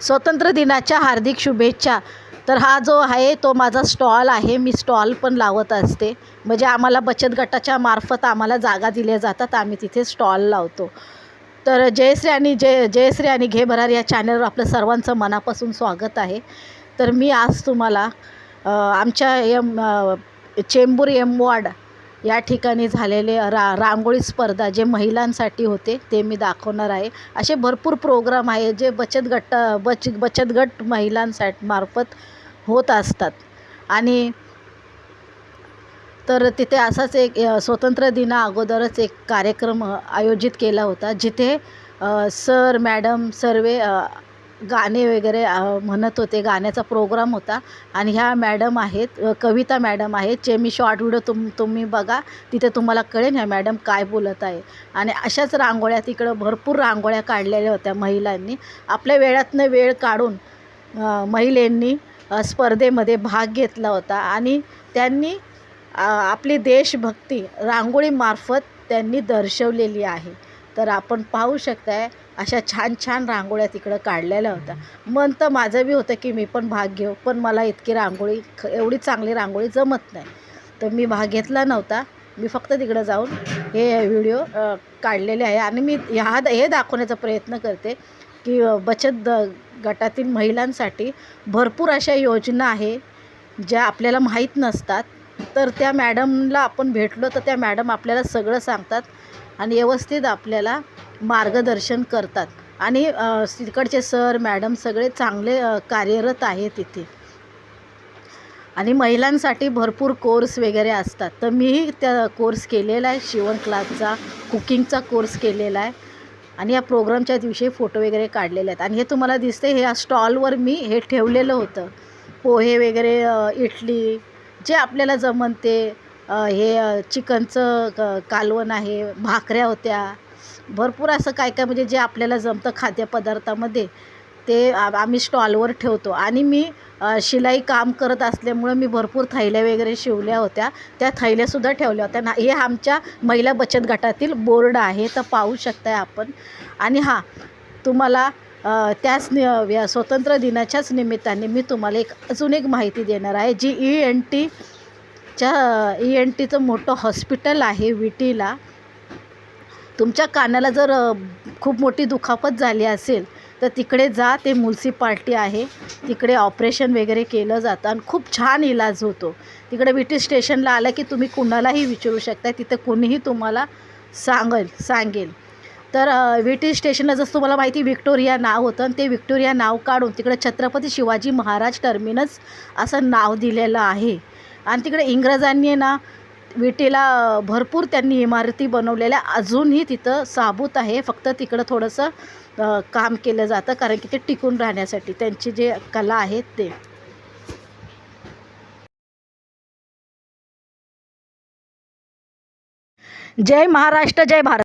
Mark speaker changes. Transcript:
Speaker 1: स्वातंत्र्य दिनाच्या हार्दिक शुभेच्छा. तर हा जो आहे तो माझा स्टॉल आहे. मी स्टॉल पण लावत असते. म्हणजे आम्हाला बचत गटाच्या मार्फत आम्हाला जागा दिल्या जातात. आम्ही तिथे स्टॉल लावतो. तर जयश्री आणि जय जयश्री आणि घे भरार या चॅनलवर आपलं सर्वांचं मनापासून स्वागत आहे. तर मी आज तुम्हाला आमच्या एम चेंबूर एम वॉर्ड या ठिकाणी झालेले रा रांगोळी स्पर्धा जे महिलांसाठी होते ते मी दाखवणार आहे. असे भरपूर प्रोग्राम आहे जे बचत गट बच बचत गट महिलांसाठी मार्फत होत असतात. आणि तर तिथे असाच एक स्वतंत्र दिना अगोदरच एक कार्यक्रम आयोजित केला होता जिथे सर मॅडम सर्व गाणे वगैरे म्हणत होते. गाण्याचा प्रोग्राम होता. आणि ह्या मॅडम आहेत कविता मॅडम आहेत जे मी शॉर्ट व्हिडिओ तुम तुम्ही बघा. तिथे तुम्हाला कळेल ह्या मॅडम काय बोलत आहे. आणि अशाच रांगोळ्या तिकडं भरपूर रांगोळ्या काढलेल्या होत्या महिलांनी. आपल्या वेळातनं वेळ काढून महिलांनी स्पर्धेमध्ये भाग घेतला होता. आणि त्यांनी आपली देशभक्ती रांगोळीमार्फत त्यांनी दर्शवलेली आहे. तर आपण पाहू शकताय अशा छान छान रांगोळ्या तिकडं काढलेल्या होत्या. मन तर माझं बी होतं की मी पण भाग घेऊ पण मला इतकी रांगोळी ख एवढी चांगली रांगोळी जमत नाही. तर मी भाग घेतला नव्हता. मी फक्त तिकडं जाऊन हे व्हिडिओ काढलेले आहे. आणि मी ह्या हे दाखवण्याचा प्रयत्न करते की बचत द गटातील महिलांसाठी भरपूर अशा योजना आहे ज्या आपल्याला माहीत नसतात. तर त्या मॅडमला आपण भेटलो तर त्या मॅडम आपल्याला सगळं सांगतात. आणि व्यवस्थित आपल्याला मार्गदर्शन करतात. आणि तिकडचे सर मॅडम सगळे चांगले कार्यरत आहे तिथे आणि महिलांसाठी भरपूर कोर्स वगैरे असतात. तर मीही त्या कोर्स केलेला आहे. शिवण क्लासचा कुकिंगचा कोर्स केलेला आहे. आणि या प्रोग्रामच्या दिवशी फोटो वगैरे काढलेले आहेत. आणि हे तुम्हाला दिसते हे या स्टॉलवर मी हे ठेवलेलं होतं. पोहे वगैरे इडली जे आपल्याला जमन ते हे चिकनचं क कालवण आहे भाकऱ्या होत्या. भरपूर असं काय काय म्हणजे जे आपल्याला जमतं खाद्यपदार्थामध्ये ते आ आम्ही स्टॉलवर ठेवतो. आणि मी शिलाई काम करत असल्यामुळं मी भरपूर थैल्या वगैरे शिवल्या होत्या. त्या थैल्यासुद्धा ठेवल्या होत्या. ना हे आमच्या महिला बचत गटातील बोर्ड आहे तर पाहू शकताय आपण. आणि हां तुम्हाला त्याच नि स्वतंत्र दिनाच्याच निमित्ताने मी तुम्हाला एक अजून एक माहिती देणार आहे जी ई एन टीच्या ई एन टीचं मोठं हॉस्पिटल आहे विटीला तुमच्या कानाला जर खूप मोठी दुखापत झाली असेल तर तिकडे जा ते म्युन्सिपाल्टी आहे. तिकडे ऑपरेशन वगैरे केलं जातं आणि खूप छान इलाज होतो. तिकडे विटी स्टेशनला आलं की तुम्ही कुणालाही विचारू शकता तिथं कुणीही तुम्हाला सांगेल सांगेल. तर विटी स्टेशनला जसं तुम्हाला माहिती विक्टोरिया नाव होतं आणि ते विक्टोरिया नाव काढून तिकडे छत्रपती शिवाजी महाराज टर्मिनस असं नाव दिलेलं आहे. आणि तिकडे इंग्रजांनी ना विटीला भरपूर त्यांनी इमारती बनवलेल्या. अजूनही तिथं साबूत आहे. फक्त तिकडं थोडंसं काम केलं जातं कारण की ते टिकून राहण्यासाठी. त्यांची जे कला आहेत ते. जय महाराष्ट्र जय भारत.